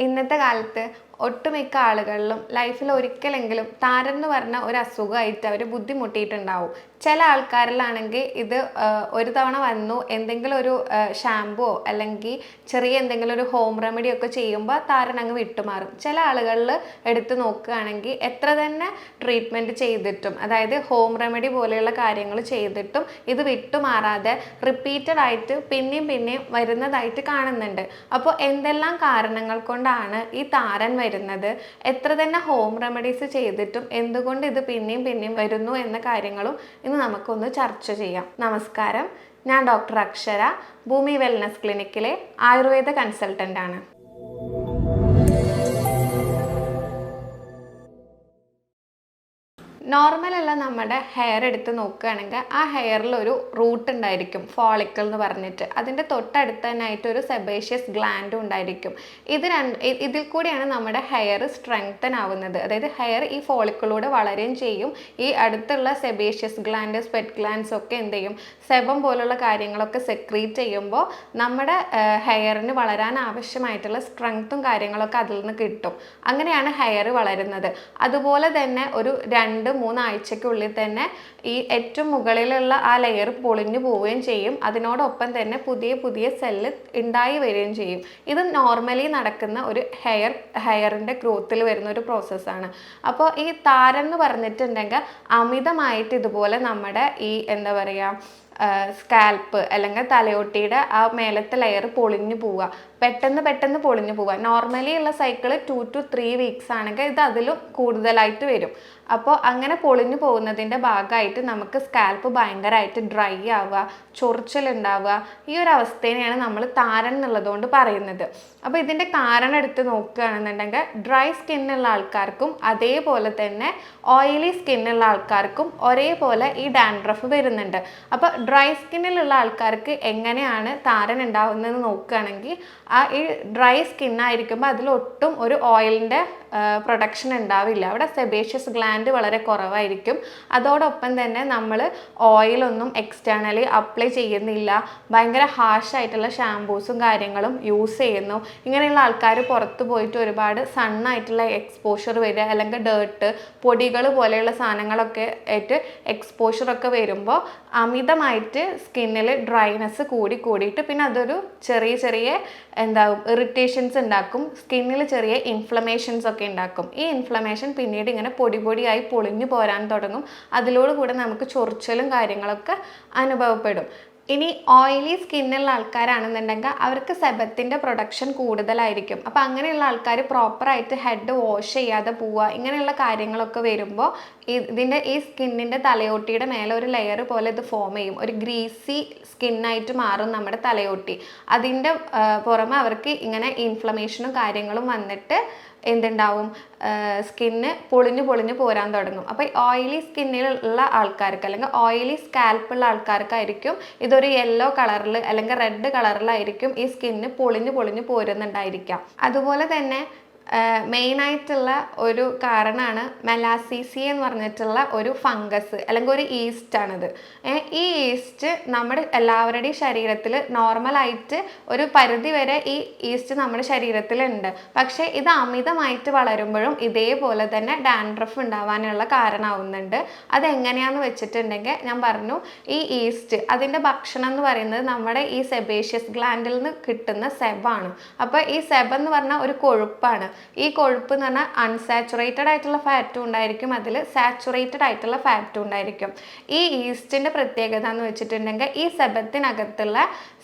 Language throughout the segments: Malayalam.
ഇന്നത്തെ കാലത്ത് ഒട്ടുമിക്ക ആളുകളിലും ലൈഫിൽ ഒരിക്കലെങ്കിലും താരൻ എന്ന് പറഞ്ഞ ഒരു അസുഖമായിട്ട് അവർ ബുദ്ധിമുട്ടിയിട്ടുണ്ടാവും. ചില ആൾക്കാരിലാണെങ്കിൽ ഇത് ഒരു തവണ വന്നു എന്തെങ്കിലും ഒരു ഷാമ്പുവോ അല്ലെങ്കിൽ ചെറിയ എന്തെങ്കിലും ഒരു ഹോം റെമഡിയോ ഒക്കെ ചെയ്യുമ്പോൾ താരൻ അങ്ങ് വിട്ടുമാറും. ചില ആളുകളിൽ എടുത്തു നോക്കുകയാണെങ്കിൽ എത്ര തന്നെ ട്രീറ്റ്മെന്റ് ചെയ്തിട്ടും അതായത് ഹോം റെമഡി പോലെയുള്ള കാര്യങ്ങൾ ചെയ്തിട്ടും ഇത് വിട്ടുമാറാതെ റിപ്പീറ്റഡ് ആയിട്ട് പിന്നെയും പിന്നെയും വരുന്നതായിട്ട് കാണുന്നുണ്ട്. അപ്പോൾ എന്തെല്ലാം കാരണങ്ങൾ കൊണ്ടാണ് ഈ താരൻ വരുന്നത് എത്ര തന്നെ ഹോം റെമഡീസ് ചെയ്തിട്ടും എന്തുകൊണ്ട് ഇത് പിന്നെയും പിന്നെയും വരുന്നു എന്ന കാര്യങ്ങളും ഇന്ന് നമുക്കൊന്ന് ചർച്ച ചെയ്യാം. നമസ്കാരം. ഞാൻ ഡോക്ടർ അക്ഷര ഭൂമി വെൽനസ് ക്ലിനിക്കിലെ ആയുർവേദ കൺസൾട്ടന്റ് ആണ്. നോർമൽ അല്ല നമ്മുടെ ഹെയർ എടുത്ത് നോക്കുകയാണെങ്കിൽ ആ ഹെയറിൽ ഒരു റൂട്ട് ഉണ്ടായിരിക്കും ഫോളിക്കിൾ എന്ന് പറഞ്ഞിട്ട്. അതിന്റെ തൊട്ടടുത്ത് തന്നെ ആയിട്ട് ഒരു സെബേഷ്യസ് ഗ്ലാൻഡും ഉണ്ടായിരിക്കും. ഇത് രണ്ട് ഇതിൽ കൂടിയാണ് നമ്മുടെ ഹെയർ സ്ട്രെങ്തൻ ആവുന്നത്. അതായത് ഹെയർ ഈ ഫോളിക്കിളൂടെ വളരുകയും ചെയ്യും. ഈ അടുത്തുള്ള സെബേഷ്യസ് ഗ്ലാൻഡ് സ്പെറ്റ് ഗ്ലാൻഡ്സ് ഒക്കെ എന്ത് ചെയ്യും? സെബം പോലുള്ള കാര്യങ്ങളൊക്കെ സെക്രീറ്റ് ചെയ്യുമ്പോൾ നമ്മുടെ ഹെയറിന് വളരാൻ ആവശ്യമായിട്ടുള്ള സ്ട്രെങ്ത്തും കാര്യങ്ങളൊക്കെ അതിൽ നിന്ന് കിട്ടും. അങ്ങനെയാണ് ഹെയർ വളരുന്നത്. അതുപോലെ തന്നെ ഒരു രണ്ട് മൂന്ന് ആഴ്ചയ്ക്കുള്ളിൽ തന്നെ ഈ ഏറ്റവും മുകളിലുള്ള ആ ലെയർ പൊളിഞ്ഞു പോവുകയും ചെയ്യും. അതിനോടൊപ്പം തന്നെ പുതിയ പുതിയ സെല്ല് ഉണ്ടായി വരികയും ചെയ്യും. ഇത് നോർമലി നടക്കുന്ന ഒരു ഹെയർ ഹെയറിന്റെ ഗ്രോത്തിൽ വരുന്ന ഒരു പ്രോസസ്സാണ് അപ്പോൾ ഈ താരൻ എന്ന് പറഞ്ഞിട്ടുണ്ടെങ്കിൽ അമിതമായിട്ട് ഇതുപോലെ നമ്മുടെ ഈ എന്താ പറയുക സ്കാൽപ്പ് അല്ലെങ്കിൽ തലയോട്ടിയുടെ ആ മേലത്തെ ലെയർ പൊളിഞ്ഞു പോവുക. പെട്ടെന്ന് പെട്ടെന്ന് പൊളിഞ്ഞു പോവുക. നോർമലി ഉള്ള cycle two two three weeks ആണെങ്കിൽ ഇത് അതിലും കൂടുതലായിട്ട് വരും. അപ്പോൾ അങ്ങനെ പൊളിഞ്ഞു പോകുന്നതിന്റെ ഭാഗമായിട്ട് നമുക്ക് സ്കാൽപ്പ് ഭയങ്കരമായിട്ട് ഡ്രൈ ആവുക ചൊറിച്ചിലുണ്ടാവുക ഈ ഒരു അവസ്ഥേനെയാണ് നമ്മൾ താരൻ എന്നുള്ളതുകൊണ്ട് പറയുന്നത്. അപ്പോൾ ഇതിന്റെ കാരണം എടുത്ത് നോക്കുകയാണെന്നുണ്ടെങ്കിൽ ഡ്രൈ സ്കിന്നുള്ള ആൾക്കാർക്കും അതേപോലെ തന്നെ ഓയിലി സ്കിന്നുള്ള ആൾക്കാർക്കും ഒരേപോലെ ഈ ഡാൻഡ്രഫ് വരുന്നുണ്ട്. അപ്പോൾ ഡ്രൈ സ്കിന്നിലുള്ള ആൾക്കാർക്ക് എങ്ങനെയാണ് താരൻ ഉണ്ടാവുന്നതെന്ന് നോക്കുകയാണെങ്കിൽ ആ ഈ ഡ്രൈ സ്കിന്നായിരിക്കുമ്പോൾ അതിലൊട്ടും ഒരു ഓയിലിന്റെ പ്രൊഡക്ഷൻ ഉണ്ടാവില്ല. അവിടെ സെബേഷ്യസ് ഗ്ലാൻഡ് വളരെ കുറവായിരിക്കും. അതോടൊപ്പം തന്നെ നമ്മൾ ഓയിലൊന്നും എക്സ്റ്റേണലി അപ്ലൈ ചെയ്യുന്നില്ല. ഭയങ്കര ഹാഷായിട്ടുള്ള ഷാമ്പൂസും കാര്യങ്ങളും യൂസ് ചെയ്യുന്നു. ഇങ്ങനെയുള്ള ആൾക്കാർ പുറത്ത് പോയിട്ട് ഒരുപാട് സണ്ണായിട്ടുള്ള എക്സ്പോഷർ വരിക അല്ലെങ്കിൽ ഡേർട്ട് പൊടികൾ പോലെയുള്ള സാധനങ്ങളൊക്കെ ആയിട്ട് എക്സ്പോഷറൊക്കെ വരുമ്പോൾ അമിതമായിട്ട് സ്കിന്നിൽ ഡ്രൈനെസ് കൂടി കൂടിയിട്ട് പിന്നെ അതൊരു ചെറിയ ചെറിയ എന്താവും ഇറിറ്റേഷൻസ് ഉണ്ടാക്കും സ്കിന്നിൽ ചെറിയ ഇൻഫ്ലമേഷൻസ് ഒക്കെ ഉണ്ടാക്കും. ഈ ഇൻഫ്ലമേഷൻ പിന്നീട് ഇങ്ങനെ പൊടി പൊടിയായി പൊളിഞ്ഞു പോരാൻ തുടങ്ങും. അതിലൂടെ കൂടെ നമുക്ക് ചൊറിച്ചലും കാര്യങ്ങളൊക്കെ അനുഭവപ്പെടും. ഇനി ഓയിലി സ്കിന്നുള്ള ആൾക്കാരാണെന്നുണ്ടെങ്കിൽ അവർക്ക് സെബത്തിന്റെ പ്രൊഡക്ഷൻ കൂടുതലായിരിക്കും. അപ്പോൾ അങ്ങനെയുള്ള ആൾക്കാർ പ്രോപ്പറായിട്ട് ഹെഡ് വാഷ് ചെയ്യാതെ പോവുക ഇങ്ങനെയുള്ള കാര്യങ്ങളൊക്കെ വരുമ്പോൾ ഇതിന്റെ ഈ സ്കിന്നിന്റെ തലയോട്ടിയുടെ മേലെ ഒരു ലെയർ പോലെ ഇത് ഫോം ചെയ്യും. ഒരു ഗ്രീസി സ്കിന്നായിട്ട് മാറും നമ്മുടെ തലയോട്ടി. അതിന്റെ പുറമെ അവർക്ക് ഇങ്ങനെ ഇൻഫ്ലമേഷനും കാര്യങ്ങളും വന്നിട്ട് എന്തുണ്ടാവും? സ്കിന്ന് പൊളിഞ്ഞു പൊളിഞ്ഞു പോരാൻ തുടങ്ങും. അപ്പോൾ ഓയിലി സ്കിന്നിലുള്ള ആൾക്കാർക്ക് അല്ലെങ്കിൽ ഓയിലി സ്കാൽപ്പുള്ള ആൾക്കാർക്കായിരിക്കും ഇതൊരു യെല്ലോ കളറിൽ അല്ലെങ്കിൽ റെഡ് കളറിലായിരിക്കും ഈ സ്കിന്ന് പൊളിഞ്ഞു പൊളിഞ്ഞു പോരുന്നുണ്ടായിരിക്കാം. അതുപോലെ തന്നെ മെയിനായിട്ടുള്ള ഒരു കാരണമാണ് മെലാസിസി എന്ന് പറഞ്ഞിട്ടുള്ള ഒരു ഫംഗസ് അല്ലെങ്കിൽ ഒരു ഈസ്റ്റ് ആണിത്. ഈ ഈസ്റ്റ് നമ്മുടെ എല്ലാവരുടെയും ശരീരത്തിൽ നോർമലായിട്ട് ഒരു പരിധി വരെ ഈ ഈസ്റ്റ് നമ്മുടെ ശരീരത്തിലുണ്ട്. പക്ഷേ ഇത് അമിതമായിട്ട് വളരുമ്പോഴും ഇതേപോലെ തന്നെ ഡാൻഡ്രഫ് ഉണ്ടാവാനുള്ള കാരണമാവുന്നുണ്ട്. അതെങ്ങനെയാന്ന് വെച്ചിട്ടുണ്ടെങ്കിൽ ഞാൻ പറഞ്ഞു ഈ ഈസ്റ്റ് അതിന്റെ ഭക്ഷണം എന്ന് പറയുന്നത് നമ്മുടെ ഈ സെബേഷ്യസ് ഗ്ലാൻഡിൽ നിന്ന് കിട്ടുന്ന സെബാണ്. അപ്പോൾ ഈ സെബ് എന്ന് പറഞ്ഞാൽ ഒരു കൊഴുപ്പാണ്. ഈ കൊഴുപ്പ് എന്ന് പറഞ്ഞാൽ അൺസാച്ചുറേറ്റഡ് ആയിട്ടുള്ള ഫാറ്റും ഉണ്ടായിരിക്കും. അതിൽ സാച്ചുറേറ്റഡ് ആയിട്ടുള്ള ഫാറ്റും ഉണ്ടായിരിക്കും. ഈ ഈസ്റ്റിന്റെ പ്രത്യേകത എന്ന് വെച്ചിട്ടുണ്ടെങ്കിൽ ഈ സെബത്തിനകത്തുള്ള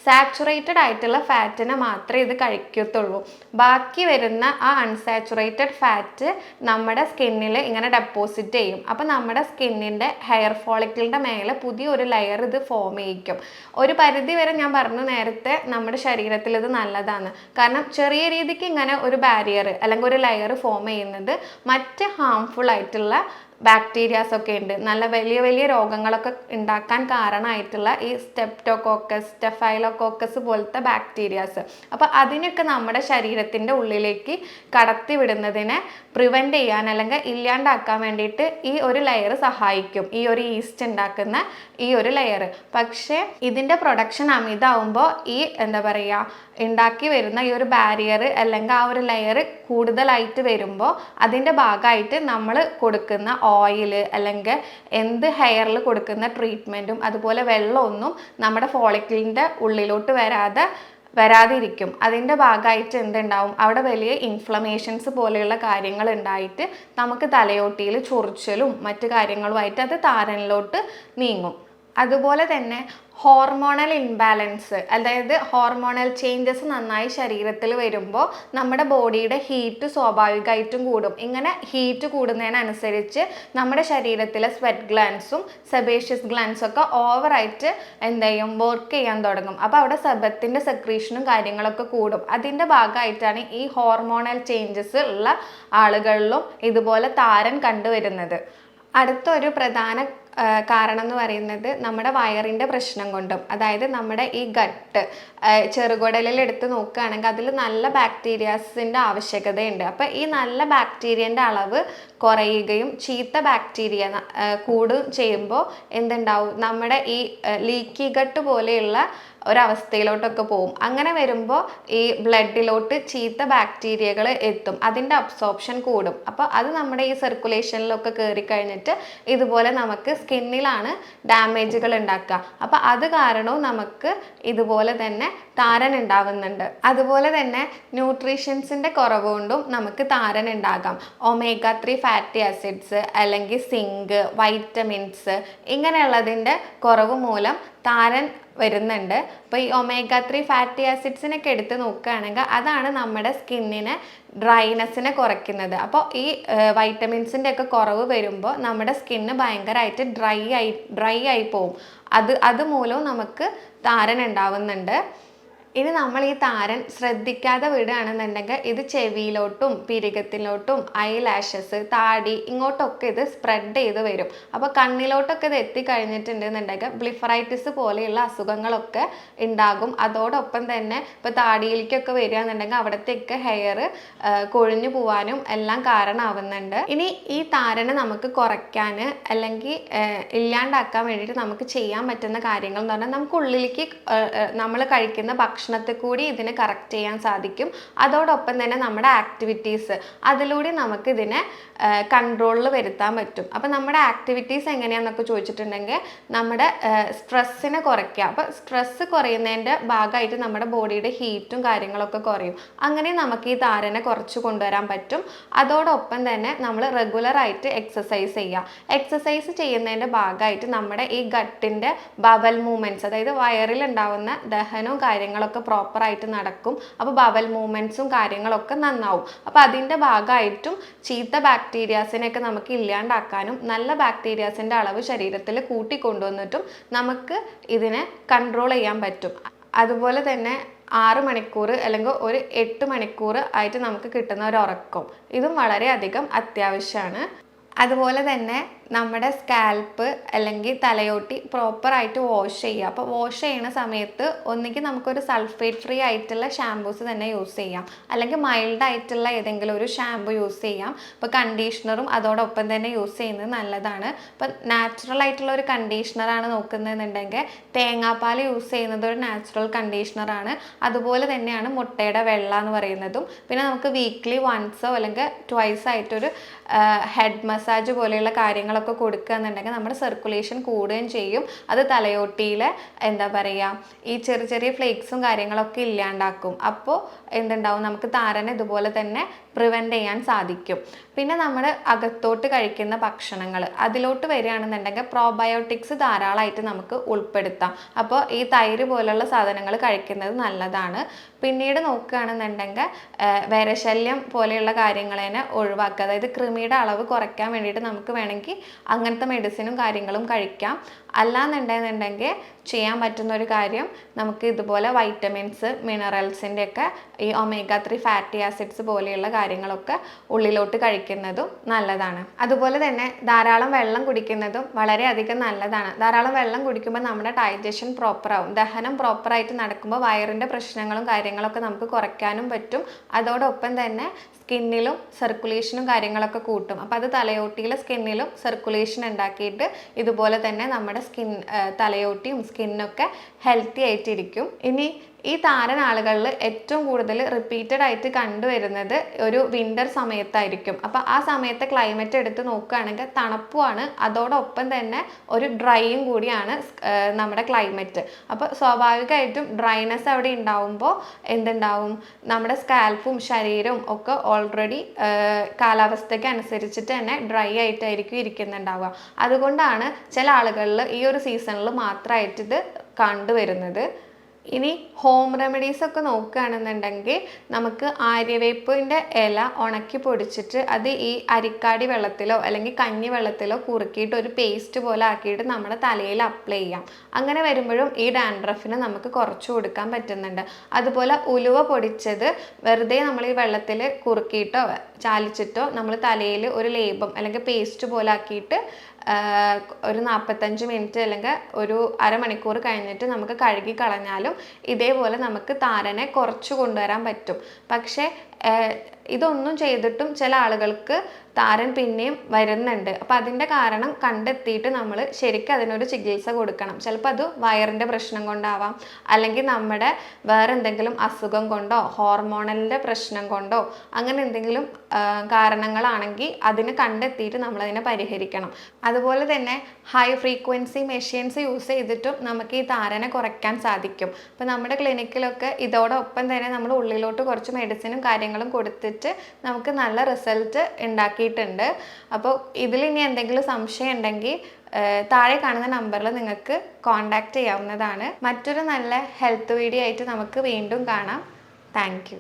സാച്ചുറേറ്റഡ് ആയിട്ടുള്ള ഫാറ്റിനെ മാത്രമേ ഇത് കഴിക്കത്തുള്ളൂ. ബാക്കി വരുന്ന ആ അൺസാച്ചുറേറ്റഡ് ഫാറ്റ് നമ്മുടെ സ്കിന്നിൽ ഇങ്ങനെ ഡെപ്പോസിറ്റ് ചെയ്യും. അപ്പോൾ നമ്മുടെ സ്കിന്നിന്റെ ഹെയർ ഫോളിക്കിളിന്റെ മേലെ പുതിയൊരു ലെയർ ഇത് ഫോം ചെയ്യിക്കും. ഒരു പരിധി വരെ ഞാൻ പറഞ്ഞു നേരത്തെ നമ്മുടെ ശരീരത്തിൽ ഇത് നല്ലതാണ്. കാരണം ചെറിയ രീതിക്ക് ഇങ്ങനെ ഒരു ബാരിയർ അല്ലെങ്കിൽ ഒരു ലെയർ ഫോം ചെയ്യുന്നത് മറ്റ് ഹാംഫുൾ ആയിട്ടുള്ള ബാക്ടീരിയാസ് ഒക്കെ ഉണ്ട്. നല്ല വലിയ വലിയ രോഗങ്ങളൊക്കെ ഉണ്ടാക്കാൻ കാരണമായിട്ടുള്ള ഈ സ്റ്റെപ്റ്റോകോക്കസ് സ്റ്റെഫൈലോകോക്കസ് പോലത്തെ ബാക്ടീരിയാസ് അപ്പോൾ അതിനൊക്കെ നമ്മുടെ ശരീരത്തിന്റെ ഉള്ളിലേക്ക് കടത്തി വിടുന്നതിനെ പ്രിവെന്റ് ചെയ്യാൻ അല്ലെങ്കിൽ ഇല്ലാണ്ടാക്കാൻ വേണ്ടിയിട്ട് ഈ ഒരു ലെയർ സഹായിക്കും. ഈ ഒരു ഈസ്റ്റ് ഉണ്ടാക്കുന്ന ഈ ഒരു ലെയർ പക്ഷേ ഇതിന്റെ പ്രൊഡക്ഷൻ അമിതാവുമ്പോൾ ഈ എന്താ പറയുക ഉണ്ടാക്കി വരുന്ന ഈ ഒരു ബാരിയർ അല്ലെങ്കിൽ ആ ഒരു ലെയർ കൂടുതലായിട്ട് വരുമ്പോൾ അതിന്റെ ഭാഗമായിട്ട് നമ്മൾ കൊടുക്കുന്ന ഓയിൽ അല്ലെങ്കിൽ എന്ത് ഹെയറിൽ കൊടുക്കുന്ന ട്രീറ്റ്മെന്റും അതുപോലെ വെള്ളമൊന്നും നമ്മുടെ ഫോളിക്കിളിന്റെ ഉള്ളിലോട്ട് വരാതെ വരാതിരിക്കും. അതിന്റെ ഭാഗമായിട്ട് എന്തുണ്ടാവും? അവിടെ വലിയ ഇൻഫ്ലമേഷൻസ് പോലെയുള്ള കാര്യങ്ങൾ ഉണ്ടായിട്ട് നമുക്ക് തലയോട്ടിയിൽ ചൊറിച്ചലും മറ്റു കാര്യങ്ങളുമായിട്ട് അത് താരനിലോട്ട് നീങ്ങും. അതുപോലെ തന്നെ ഹോർമോണൽ ഇൻബാലൻസ് അതായത് ഹോർമോണൽ ചേഞ്ചസ് നന്നായി ശരീരത്തിൽ വരുമ്പോൾ നമ്മുടെ ബോഡിയുടെ ഹീറ്റ് സ്വാഭാവികമായിട്ടും കൂടും. ഇങ്ങനെ ഹീറ്റ് കൂടുന്നതിനനുസരിച്ച് നമ്മുടെ ശരീരത്തിലെ സ്വെറ്റ് ഗ്ലാൻസും സെബേഷ്യസ് ഗ്ലാൻസും ഒക്കെ ഓവറായിട്ട് എന്ത് ചെയ്യും? വർക്ക് ചെയ്യാൻ തുടങ്ങും. അപ്പോൾ അവിടെ സെബത്തിന്റെ സെക്രീഷനും കാര്യങ്ങളൊക്കെ കൂടും. അതിന്റെ ഭാഗമായിട്ടാണ് ഈ ഹോർമോണൽ ചേഞ്ചസ് ഉള്ള ആളുകളിലും ഇതുപോലെ താരൻ കണ്ടുവരുന്നത്. അടുത്തൊരു പ്രധാന കാരണം എന്ന് പറയുന്നത് നമ്മുടെ വയറിന്റെ പ്രശ്നം കൊണ്ടും അതായത് നമ്മുടെ ഈ ഗട്ട് ചെറുകുടലിൽ എടുത്ത് നോക്കുകയാണെങ്കിൽ അതിൽ നല്ല ബാക്ടീരിയാസിന്റെ ആവശ്യകതയുണ്ട്. അപ്പോൾ ഈ നല്ല ബാക്ടീരിയന്റെ അളവ് കുറയുകയും ചീത്ത ബാക്ടീരിയ കൂടും ചെയ്യുമ്പോൾ എന്തുണ്ടാവും? നമ്മുടെ ഈ ലീക്കി ഗട്ട് പോലെയുള്ള ഒരവസ്ഥയിലോട്ടൊക്കെ പോകും അങ്ങനെ വരുമ്പോൾ ഈ ബ്ലഡിലോട്ട് ചീത്ത ബാക്ടീരിയകൾ എത്തും. അതിന്റെ അബ്സോർപ്ഷൻ കൂടും. അപ്പോൾ അത് നമ്മുടെ ഈ സർക്കുലേഷനിലൊക്കെ കയറി കഴിഞ്ഞിട്ട് ഇതുപോലെ നമുക്ക് സ്കിന്നിലാണ് ഡാമേജുകൾ ഉണ്ടാക്കുക. അപ്പോൾ അത് കാരണവും നമുക്ക് ഇതുപോലെ തന്നെ താരൻ ഉണ്ടാവുന്നുണ്ട്. അതുപോലെ തന്നെ ന്യൂട്രീഷ്യൻസിന്റെ കുറവ് കൊണ്ടും നമുക്ക് താരൻ ഉണ്ടാകാം. ഒമേഗ ത്രീ ഫാറ്റി ആസിഡ്സ് അല്ലെങ്കിൽ സിങ്ക് വൈറ്റമിൻസ് ഇങ്ങനെയുള്ളതിന്റെ കുറവ് മൂലം താരൻ വരുന്നുണ്ട്. അപ്പോൾ ഈ ഒമേഗ ത്രീ ഫാറ്റി ആസിഡ്സിനൊക്കെ എടുത്ത് നോക്കുകയാണെങ്കിൽ അതാണ് നമ്മുടെ സ്കിന്നിനെ ഡ്രൈനെസ്സിനെ കുറയ്ക്കുന്നത്. അപ്പോൾ ഈ വൈറ്റമിൻസിന്റെ ഒക്കെ കുറവ് വരുമ്പോൾ നമ്മുടെ സ്കിന്ന് ഭയങ്കരമായിട്ട് ഡ്രൈ ആയി ഡ്രൈ ആയി പോവും. അത് അതുമൂലവും നമുക്ക് താരൻ ഉണ്ടാവുന്നുണ്ട്. ഇനി നമ്മൾ ഈ താരൻ ശ്രദ്ധിക്കാതെ വിടുകയാണെന്നുണ്ടെങ്കിൽ ഇത് ചെവിയിലോട്ടും പിരികത്തിലോട്ടും ഐ ലാഷസ് താടി ഇങ്ങോട്ടൊക്കെ ഇത് സ്പ്രെഡ് ചെയ്ത് വരും. അപ്പോൾ കണ്ണിലോട്ടൊക്കെ ഇത് എത്തിക്കഴിഞ്ഞിട്ടുണ്ടെന്നുണ്ടെങ്കിൽ ബ്ലിഫറൈറ്റിസ് പോലെയുള്ള അസുഖങ്ങളൊക്കെ ഉണ്ടാകും. അതോടൊപ്പം തന്നെ ഇപ്പോൾ താടിയിലേക്കൊക്കെ വരികയാണെന്നുണ്ടെങ്കിൽ അവിടത്തേക്ക് ഹെയർ കൊഴിഞ്ഞു പോവാനും എല്ലാം കാരണമാവുന്നുണ്ട്. ഇനി ഈ താരനെ നമുക്ക് കുറയ്ക്കാൻ അല്ലെങ്കിൽ ഇല്ലാണ്ടാക്കാൻ വേണ്ടിയിട്ട് നമുക്ക് ചെയ്യാൻ പറ്റുന്ന കാര്യങ്ങൾ എന്ന് പറഞ്ഞാൽ നമുക്ക് ഉള്ളിലേക്ക് നമ്മൾ കഴിക്കുന്ന ഭക്ഷണത്തിൽ കൂടി ഇതിനെ കറക്റ്റ് ചെയ്യാൻ സാധിക്കും. അതോടൊപ്പം തന്നെ നമ്മുടെ ആക്ടിവിറ്റീസ് അതിലൂടെ നമുക്ക് ഇതിനെ കൺട്രോളിൽ വരുത്താൻ പറ്റും. അപ്പം നമ്മുടെ ആക്ടിവിറ്റീസ് എങ്ങനെയാണെന്നൊക്കെ ചോദിച്ചിട്ടുണ്ടെങ്കിൽ നമ്മുടെ സ്ട്രെസ്സിനെ കുറയ്ക്കുക. അപ്പോൾ സ്ട്രെസ്സ് കുറയുന്നതിന്റെ ഭാഗമായിട്ട് നമ്മുടെ ബോഡിയുടെ ഹീറ്റും കാര്യങ്ങളൊക്കെ കുറയും. അങ്ങനെ നമുക്ക് ഈ താരനെ കുറച്ച് കൊണ്ടുവരാൻ പറ്റും. അതോടൊപ്പം തന്നെ നമ്മൾ റെഗുലറായിട്ട് എക്സസൈസ് ചെയ്യുക. എക്സസൈസ് ചെയ്യുന്നതിന്റെ ഭാഗമായിട്ട് നമ്മുടെ ഈ ഗട്ടിന്റെ ബബൽ മൂവ്മെന്റ്സ് അതായത് വയറിൽ ഉണ്ടാവുന്ന ദഹനവും കാര്യങ്ങളൊക്കെ പ്രോപ്പറായിട്ട് നടക്കും. അപ്പോൾ ബവൽ മൂവ്മെന്റ്സും കാര്യങ്ങളൊക്കെ നന്നാവും. അപ്പോൾ അതിന്റെ ഭാഗമായിട്ടും ചീത്ത ബാക്ടീരിയാസിനെയൊക്കെ നമുക്ക് ഇല്ലാണ്ടാക്കാനും നല്ല ബാക്ടീരിയാസിന്റെ അളവ് ശരീരത്തിൽ കൂട്ടിക്കൊണ്ടുവന്നിട്ടും നമുക്ക് ഇതിനെ കൺട്രോൾ ചെയ്യാൻ പറ്റും. അതുപോലെ തന്നെ ആറ് മണിക്കൂർ അല്ലെങ്കിൽ ഒരു എട്ട് മണിക്കൂർ ആയിട്ട് നമുക്ക് കിട്ടുന്ന ഒരു ഉറക്കം. ഇതും വളരെയധികം അത്യാവശ്യമാണ്. അതുപോലെ തന്നെ നമ്മുടെ സ്കാൽപ്പ് അല്ലെങ്കിൽ തലയോട്ടി പ്രോപ്പറായിട്ട് വാഷ് ചെയ്യുക. അപ്പോൾ വാഷ് ചെയ്യുന്ന സമയത്ത് ഒന്നുകിൽ നമുക്കൊരു സൾഫേറ്റ് ഫ്രീ ആയിട്ടുള്ള ഷാമ്പൂസ് തന്നെ യൂസ് ചെയ്യാം. അല്ലെങ്കിൽ മൈൽഡ് ആയിട്ടുള്ള ഏതെങ്കിലും ഒരു ഷാമ്പു യൂസ് ചെയ്യാം. ഇപ്പോൾ കണ്ടീഷണറും അതോടൊപ്പം തന്നെ യൂസ് ചെയ്യുന്നത് നല്ലതാണ്. ഇപ്പം നാച്ചുറൽ ആയിട്ടുള്ള ഒരു കണ്ടീഷണറാണ് നോക്കുന്നതെന്നുണ്ടെങ്കിൽ തേങ്ങാപ്പാൽ യൂസ് ചെയ്യുന്നത് ഒരു നാച്ചുറൽ കണ്ടീഷണറാണ് അതുപോലെ തന്നെയാണ് മുട്ടയുടെ വെള്ള എന്ന് പറയുന്നതും. പിന്നെ നമുക്ക് വീക്ക്ലി വൺസോ അല്ലെങ്കിൽ ട്വൈസ് ആയിട്ടൊരു ഹെഡ് മസാജ് പോലെയുള്ള കാര്യങ്ങളൊക്കെ കൊടുക്കുക എന്നുണ്ടെങ്കിൽ നമ്മുടെ സർക്കുലേഷൻ കൂടുകയും ചെയ്യും. അത് തലയോട്ടിയിലെ എന്താ പറയുക ഈ ചെറിയ ചെറിയ ഫ്ലേക്സും കാര്യങ്ങളൊക്കെ ഇല്ലാണ്ടാക്കും. അപ്പോൾ എന്തുണ്ടാവും? നമുക്ക് താരനെ ഇതുപോലെ തന്നെ പ്രിവെന്റ് ചെയ്യാൻ സാധിക്കും. പിന്നെ നമ്മൾ അകത്തോട്ട് കഴിക്കുന്ന ഭക്ഷണങ്ങൾ അതിലോട്ട് വരികയാണെന്നുണ്ടെങ്കിൽ പ്രോബയോട്ടിക്സ് ധാരാളമായിട്ട് നമുക്ക് ഉൾപ്പെടുത്താം. അപ്പോൾ ഈ തൈര് പോലുള്ള സാധനങ്ങൾ കഴിക്കുന്നത് നല്ലതാണ്. പിന്നീട് നോക്കുകയാണെന്നുണ്ടെങ്കിൽ വിരശല്യം പോലെയുള്ള കാര്യങ്ങളെ ഒഴിവാക്കുക. അതായത് കൃമിയുടെ അളവ് കുറയ്ക്കാൻ വേണ്ടിയിട്ട് നമുക്ക് വേണമെങ്കിൽ അങ്ങനത്തെ മെഡിസിനും കാര്യങ്ങളും കഴിക്കാം. അല്ലാന്നുണ്ടെന്നുണ്ടെങ്കിൽ ചെയ്യാൻ പറ്റുന്ന ഒരു കാര്യം നമുക്ക് ഇതുപോലെ വൈറ്റമിൻസ് മിനറൽസിന്റെ ഒക്കെ ഈ ഒമേഗ ത്രീ ഫാറ്റി ആസിഡ്സ് പോലെയുള്ള കാര്യങ്ങളൊക്കെ ഉള്ളിലോട്ട് കഴിക്കുന്നതും നല്ലതാണ്. അതുപോലെ തന്നെ ധാരാളം വെള്ളം കുടിക്കുന്നതും വളരെയധികം നല്ലതാണ്. ധാരാളം വെള്ളം കുടിക്കുമ്പോൾ നമ്മുടെ ഡൈജഷൻ പ്രോപ്പറാവും ദഹനം പ്രോപ്പറായിട്ട് നടക്കുമ്പോൾ വയറിന്റെ പ്രശ്നങ്ങളും കാര്യങ്ങളൊക്കെ നമുക്ക് കുറയ്ക്കാനും പറ്റും. അതോടൊപ്പം തന്നെ സ്കിന്നിലും സർക്കുലേഷനും കാര്യങ്ങളൊക്കെ കൂട്ടും. അപ്പോൾ അത് തലയോട്ടിയിലെ സ്കിന്നിലും സർക്കുലേഷൻ ഉണ്ടാക്കിയിട്ട് ഇതുപോലെ തന്നെ നമ്മുടെ സ്കിൻ തലയോട്ടിയും സ്കിന്നൊക്കെ ഹെൽത്തി ആയിട്ടിരിക്കും. ഇനി ഈ താരൻ ആളുകളിൽ ഏറ്റവും കൂടുതൽ റിപ്പീറ്റഡ് ആയിട്ട് കണ്ടുവരുന്നത് ഒരു വിന്റർ സമയത്തായിരിക്കും. അപ്പോൾ ആ സമയത്തെ ക്ലൈമറ്റ് എടുത്ത് നോക്കുകയാണെങ്കിൽ തണുപ്പുമാണ്. അതോടൊപ്പം തന്നെ ഒരു ഡ്രൈയും കൂടിയാണ് നമ്മുടെ ക്ലൈമറ്റ് അപ്പോൾ സ്വാഭാവികമായിട്ടും ഡ്രൈനെസ് അവിടെ ഉണ്ടാവുമ്പോൾ എന്തുണ്ടാവും? നമ്മുടെ സ്കാൽപ്പും ശരീരവും ഒക്കെ ഓൾറെഡി കാലാവസ്ഥയ്ക്ക് അനുസരിച്ചിട്ട് തന്നെ ഡ്രൈ ആയിട്ടായിരിക്കും ഇരിക്കുന്നുണ്ടാവുക. അതുകൊണ്ടാണ് ചില ആളുകളിൽ ഈ ഒരു സീസണിൽ മാത്രമായിട്ട് ഇത് കണ്ടുവരുന്നത്. ഇനി ഹോം റെമഡീസ് ഒക്കെ നോക്കുകയാണെന്നുണ്ടെങ്കിൽ നമുക്ക് ആര്യവേപ്പിന്റെ ഇല ഉണക്കി പൊടിച്ചിട്ട് അത് ഈ അരിക്കാടി വെള്ളത്തിലോ അല്ലെങ്കിൽ കഞ്ഞി വെള്ളത്തിലോ കുറുക്കിയിട്ട് ഒരു പേസ്റ്റ് പോലെ ആക്കിയിട്ട് നമ്മുടെ തലയിൽ അപ്ലൈ ചെയ്യാം. അങ്ങനെ വരുമ്പോഴും ഈ ഡാൻഡ്രഫിന് നമുക്ക് കുറച്ച് കൊടുക്കാൻ പറ്റുന്നുണ്ട്. അതുപോലെ ഉലുവ പൊടിച്ചത് വെറുതെ നമ്മൾ ഈ വെള്ളത്തിൽ കുറുക്കിയിട്ടോ ചാലിച്ചിട്ടോ നമ്മൾ തലയിൽ ഒരു ലേപം അല്ലെങ്കിൽ പേസ്റ്റ് പോലെ ആക്കിയിട്ട് ഒരു നാൽപ്പത്തഞ്ച് മിനിറ്റ് അല്ലെങ്കിൽ ഒരു അരമണിക്കൂർ കഴിഞ്ഞിട്ട് നമുക്ക് കഴുകി കളഞ്ഞാലും ഇതേപോലെ നമുക്ക് താരനെ കുറച്ച് കൊണ്ടുവരാൻ പറ്റും. പക്ഷേ ഇതൊന്നും ചെയ്തിട്ടും ചില ആളുകൾക്ക് താരൻ പിന്നെയും വരുന്നുണ്ട്. അപ്പം അതിന്റെ കാരണം കണ്ടെത്തിയിട്ട് നമ്മൾ ശരിക്കും അതിനൊരു ചികിത്സ കൊടുക്കണം. ചിലപ്പോൾ അത് വയറിന്റെ പ്രശ്നം കൊണ്ടാവാം. അല്ലെങ്കിൽ നമ്മുടെ വേറെ എന്തെങ്കിലും അസുഖം കൊണ്ടോ ഹോർമോണലിന്റെ പ്രശ്നം കൊണ്ടോ അങ്ങനെ എന്തെങ്കിലും കാരണങ്ങളാണെങ്കിൽ അതിന് കണ്ടെത്തിയിട്ട് നമ്മളതിനെ പരിഹരിക്കണം. അതുപോലെ തന്നെ ഹൈ ഫ്രീക്വൻസി മെഷീൻസ് യൂസ് ചെയ്തിട്ടും നമുക്ക് ഈ താരനെ കുറയ്ക്കാൻ സാധിക്കും. അപ്പോൾ നമ്മുടെ ക്ലിനിക്കിലൊക്കെ ഇതോടൊപ്പം തന്നെ നമ്മൾ ഉള്ളിലോട്ട് കുറച്ച് മെഡിസിനും കാര്യങ്ങളും കൊടുത്തിട്ട് നമുക്ക് നല്ല റിസൾട്ട് ഉണ്ടാക്കിയിട്ടുണ്ട്. അപ്പോൾ ഇതിൽ ഇനി എന്തെങ്കിലും സംശയം ഉണ്ടെങ്കിൽ താഴെ കാണുന്ന നമ്പറിൽ നിങ്ങൾക്ക് കോൺടാക്റ്റ് ചെയ്യാവുന്നതാണ്. മറ്റൊരു നല്ല ഹെൽത്ത് വീഡിയോ ആയിട്ട് നമുക്ക് വീണ്ടും കാണാം. താങ്ക്